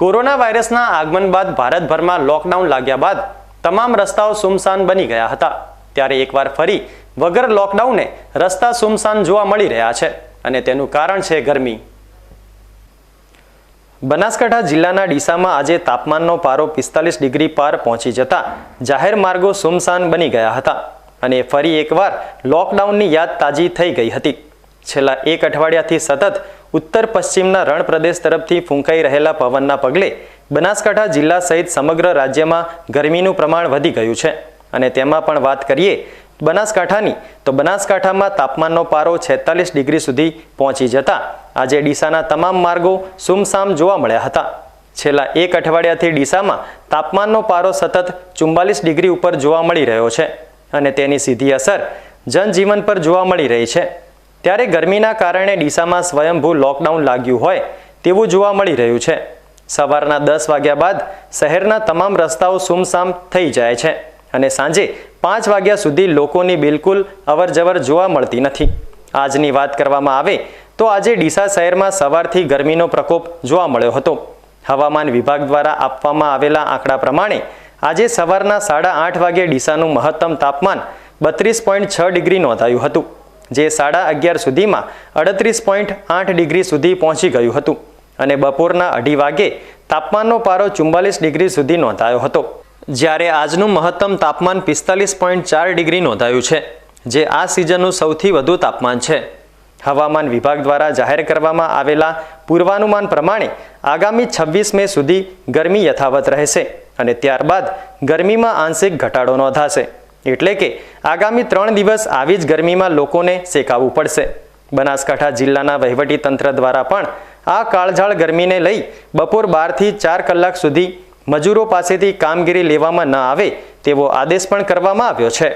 Corona વાયરસના આગમન બાદ ભારતભરમાં લોકડાઉન લાગ્યા બાદ તમામ રસ્તાઓ સુમસાન બની ગયા હતા. ત્યારે એકવાર ફરી વગર લોકડાઉને રસ્તા સુમસાન જોવા મળી રહ્યા છે અને તેનું કારણ છે ગરમી. બનાસકાંઠા જિલ્લાના ડીસામાં આજે તાપમાનનો પારો પિસ્તાલીસ ડિગ્રી પાર પહોંચી જતા જાહેર માર્ગો સુમસાન બની ગયા હતા અને ફરી એકવાર લોકડાઉનની યાદ તાજી થઈ ગઈ હતી. છેલ્લા એક અઠવાડિયાથી સતત ઉત્તર પશ્ચિમના રણ પ્રદેશ તરફથી ફૂંકાઈ રહેલા પવનના પગલે બનાસકાંઠા જિલ્લા સહિત સમગ્ર રાજ્યમાં ગરમીનું પ્રમાણ વધી ગયું છે. અને તેમાં પણ વાત કરીએ બનાસકાંઠાની, તો બનાસકાંઠામાં તાપમાનનો પારો છેતાલીસ ડિગ્રી સુધી પહોંચી જતા આજે ડીસાના તમામ માર્ગો સુમસામ જોવા મળ્યા હતા. છેલ્લા એક અઠવાડિયાથી ડીસામાં તાપમાનનો પારો સતત ચુમ્બાલીસ ડિગ્રી ઉપર જોવા મળી રહ્યો છે. અને તેની સીધી અસર જનજીવન પર જોવા મળી રહી છે. ત્યારે ગરમીના કારણે ડીસામાં સ્વયંભૂ લોકડાઉન લાગ્યું હોય તેવું જોવા મળી રહ્યું છે. સવારના દસ વાગ્યા બાદ શહેરના તમામ રસ્તાઓ સુમસામ થઈ જાય છે અને સાંજે પાંચ વાગ્યા સુધી લોકોની બિલકુલ અવરજવર જોવા મળતી નથી. આજની વાત કરવામાં આવે તો આજે ડીસા શહેરમાં સવારથી ગરમીનો પ્રકોપ જોવા મળ્યો હતો. હવામાન વિભાગ દ્વારા આપવામાં આવેલા આંકડા પ્રમાણે આજે સવારના સાડા આઠ વાગે ડીસાનું મહત્તમ તાપમાન બત્રીસ પોઈન્ટ છ ડિગ્રી નોંધાયું હતું. જે સાડા અગિયાર સુધીમાં અડત્રીસ પોઈન્ટ આઠ ડિગ્રી સુધી પહોંચી ગયું હતું અને બપોરના અઢી વાગે તાપમાનનો પારો ચુમ્બાલીસ ડિગ્રી સુધી નોંધાયો હતો. જ્યારે આજનું મહત્તમ તાપમાન પિસ્તાલીસ પોઈન્ટ ચાર ડિગ્રી નોંધાયું છે, જે આ સિઝનનું સૌથી વધુ તાપમાન છે. હવામાન વિભાગ દ્વારા જાહેર કરવામાં આવેલા પૂર્વાનુમાન પ્રમાણે આગામી છવ્વીસ મે સુધી ગરમી યથાવત રહેશે અને ત્યારબાદ ગરમીમાં આંશિક ઘટાડો નોંધાશે. એટલે કે આગામી ત્રણ દિવસ આવી જ ગરમીમાં લોકોને શેકાવવું પડશે. બનાસકાંઠા જિલ્લાના વહીવટી તંત્ર દ્વારા પણ આ કાળઝાળ ગરમીને લઈ બપોર બારથી ચાર કલાક સુધી મજૂરો પાસેથી કામગીરી લેવામાં ન આવે તેવો આદેશ પણ કરવામાં આવ્યો છે.